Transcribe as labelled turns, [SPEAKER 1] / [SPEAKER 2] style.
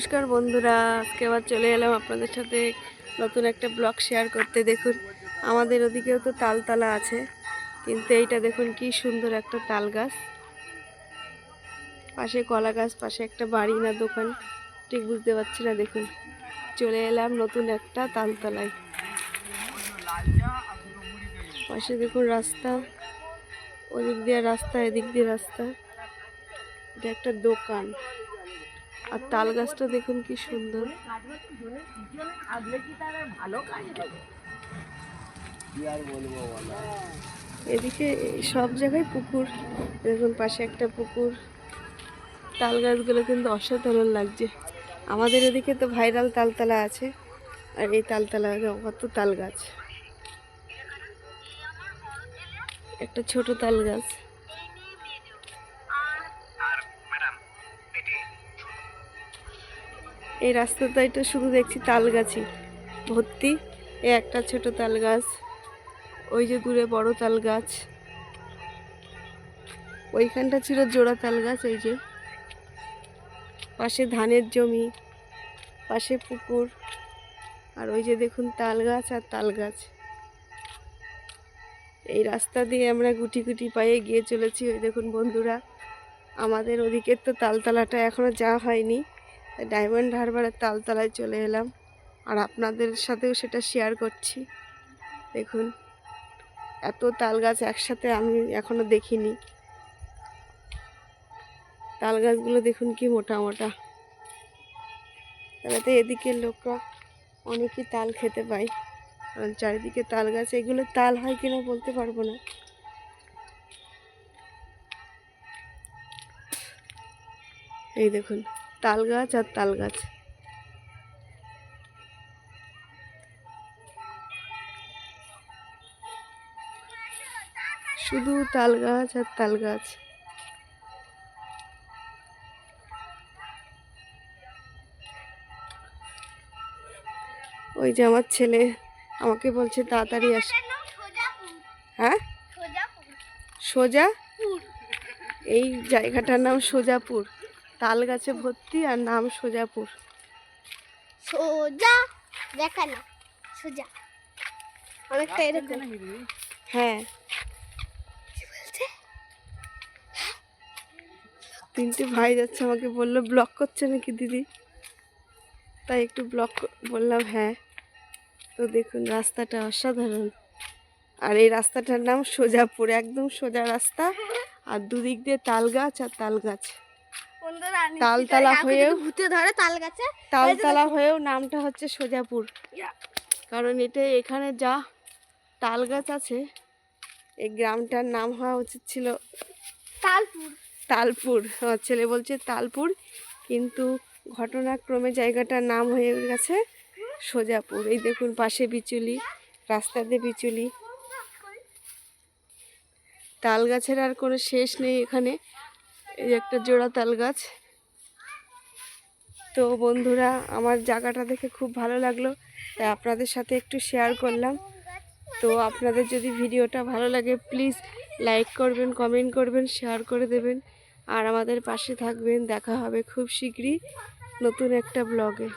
[SPEAKER 1] নমস্কার বন্ধুরা, আজকে আবার চলে এলাম আপনাদের সাথে নতুন একটা ব্লগ শেয়ার করতে। দেখুন, আমাদের ওদিকেও তো তালতলা আছে, কিন্তু এইটা দেখুন কি সুন্দর একটা তাল গাছ পাশে কলা গাছ, পাশে একটা বাড়ি না দোকান, ঠিক বুঝতে পারছি না, দেখুন। চলে এলাম নতুন একটা তালতলায়। পাশে দেখুন রাস্তা, ওদিক দিয়ে রাস্তা, এদিক দিয়ে রাস্তা। এটা একটা দোকান। আর তাল গাছটা দেখুন কি সুন্দর। এদিকে সব জায়গায় পুকুর, দেখুন পাশে একটা পুকুর। তাল গাছগুলো কিন্তু অসাধারণ লাগছে। আমাদের এদিকে তো ভাইরাল তালতলা আছে, আর এই তালতলা কত তাল গাছ। একটা ছোট তাল গাছ। এই রাস্তাটা এটা শুধু দেখছি তাল গাছই ভর্তি। এই একটা ছোট তাল গাছ ওই যে দূরে বড় তাল গাছ ওইখানটা ছিল জোড়া তাল গাছ এই যে। পাশে ধানের জমি, পাশে পুকুর। আর ওই যে দেখুন তাল গাছ আর তাল গাছ এই রাস্তা দিয়ে আমরা গুটি গুটি পায়ে গিয়ে চলেছি। ওই দেখুন বন্ধুরা, আমাদের ওদিকের তো তালতলাটা এখনও যাওয়া হয়নি। ডায়মন্ড হারবারের তালতলায় চলে এলাম আর আপনাদের সাথেও সেটা শেয়ার করছি। দেখুন, এত তাল গাছ একসাথে আমি এখনও দেখিনি। তাল গাছগুলো দেখুন কি মোটা মোটা। তাহলে তো এদিকের লোকরা অনেকই তাল খেতে পায়। কারণ চারিদিকে তাল গাছ এগুলো তাল হয় কিনা বলতে পারব না। এই দেখুন তাল গাছ আর তাল গাছ শুধু তাল গাছ আর তাল গাছ ওই যে আমার ছেলে আমাকে বলছে তাড়াতাড়ি আস। হ্যাঁ? সোজা? এই জায়গাটার নাম সোজাপুর। তাল গাছে ভর্তি আর নাম সোজাপুর।
[SPEAKER 2] সোজা দেখানো সোজা। অনেকটা এরকম।
[SPEAKER 1] হ্যাঁ। তিনটে ভাই যাচ্ছে আমাকে বলল ব্লক করছে নাকি দিদি? তাই একটু ব্লক বললাম হ্যাঁ। তো দেখুন রাস্তাটা অসাধারণ। আর এই রাস্তাটার নাম সোজাপুর একদম সোজা রাস্তা। আর দুদিক দিয়ে তাল গাছ আর তাল গাছ তালতলা হয়েও-
[SPEAKER 2] ভূতে ধরে তাল গাছে।
[SPEAKER 1] তালতলা হয়েও নামটা হচ্ছে সোজাপুর। কারণ এটা এখানে যা তাল গাছ আছে এই গ্রামটার নাম হওয়া উচিত ছিল
[SPEAKER 2] তালপুর।
[SPEAKER 1] তালপুর। আমার ছেলে বলছে তালপুর কিন্তু ঘটনাক্রমে জায়গাটার নাম হয়ে গেছে সোজাপুর। এই দেখুন পাশে বিচুলি রাস্তাতে বিচুলি। তাল গাছের আর কোনো শেষ নেই এখানে। এই একটা জোড়া তাল গাছ। তো বন্ধুরা, আমার জায়গাটা দেখে খুব ভালো লাগল। তাই আপনাদের সাথে একটু শেয়ার করলাম। তো আপনাদের যদি ভিডিওটা ভালো লাগে প্লিজ লাইক করবেন কমেন্ট করবেন শেয়ার করে দেবেন। আর আমাদের পাশে থাকবেন। দেখা হবে খুব শীঘ্রই নতুন একটা ব্লগে